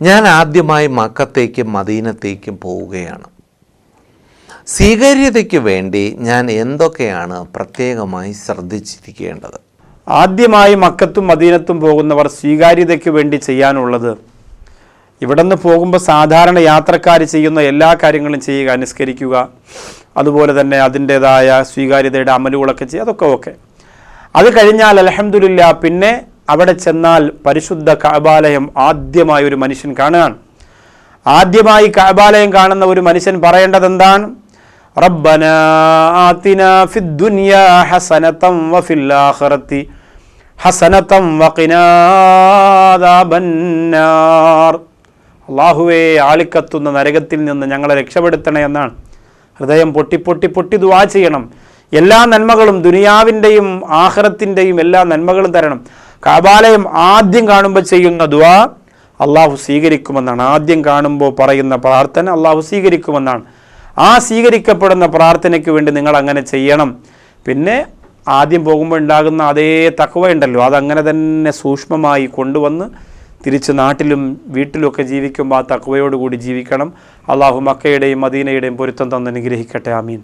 ഞാൻ ആദ്യമായി മക്കത്തേക്കും മദീനത്തേക്കും പോവുകയാണ്. സ്വീകാര്യതയ്ക്ക് വേണ്ടി ഞാൻ എന്തൊക്കെയാണ് പ്രത്യേകമായി ശ്രദ്ധിച്ചിരിക്കേണ്ടത്? ആദ്യമായി മക്കത്തും മദീനത്തും പോകുന്നവർ സ്വീകാര്യതയ്ക്ക് വേണ്ടി ചെയ്യാനുള്ളത് ഇവിടെ നിന്ന് പോകുമ്പോൾ സാധാരണ യാത്രക്കാർ ചെയ്യുന്ന എല്ലാ കാര്യങ്ങളും ചെയ്യുക അനുസ്കരിക്കുക അതുപോലെ തന്നെ അതിന്റേതായ സ്വീകാര്യതയുടെ അമലുകളൊക്കെ ചെയ്യുക അതൊക്കെ ഓക്കെ. അത് കഴിഞ്ഞാൽ അലഹമുല്ല പിന്നെ അവിടെ ചെന്നാൽ പരിശുദ്ധ കഅബാലയം ആദ്യമായി ഒരു മനുഷ്യൻ കാണുകയാണ്. ആദ്യമായി കഅബാലയം കാണുന്ന ഒരു മനുഷ്യൻ പറയേണ്ടത് എന്താണ്? വഫിൽ ആഖിറതി വഖിനാ അള്ളാഹുവേ ആളിക്കത്തുന്ന നരകത്തിൽ നിന്ന് ഞങ്ങളെ രക്ഷപ്പെടുത്തണേ എന്നാണ്. ഹൃദയം പൊട്ടി പൊട്ടി പൊട്ടി ദുവാ ചെയ്യണം. എല്ലാ നന്മകളും ദുനിയാവിന്റെയും ആഹ്റത്തിന്റെയും എല്ലാ നന്മകളും തരണം. കാബാലയം ആദ്യം കാണുമ്പോൾ ചെയ്യുന്ന ദുവാ അള്ളാഹു സ്വീകരിക്കുമെന്നാണ്. ആദ്യം കാണുമ്പോൾ പറയുന്ന പ്രാർത്ഥന അള്ളാഹു സ്വീകരിക്കുമെന്നാണ്. ആ സ്വീകരിക്കപ്പെടുന്ന പ്രാർത്ഥനയ്ക്ക് വേണ്ടി നിങ്ങൾ അങ്ങനെ ചെയ്യണം. പിന്നെ ആദ്യം പോകുമ്പോൾ ഉണ്ടാകുന്ന അതേ തക്കവ ഉണ്ടല്ലോ. അതങ്ങനെ തന്നെ സൂക്ഷ്മമായി കൊണ്ടുവന്ന് തിരിച്ച് നാട്ടിലും വീട്ടിലുമൊക്കെ ജീവിക്കുമ്പോൾ ആ തക്കവയോടുകൂടി ജീവിക്കണം. അള്ളാഹു മക്കയുടെയും മദീനയുടെയും പൊരുത്തം തന്നെ അനുഗ്രഹിക്കട്ടെ. ആമീൻ.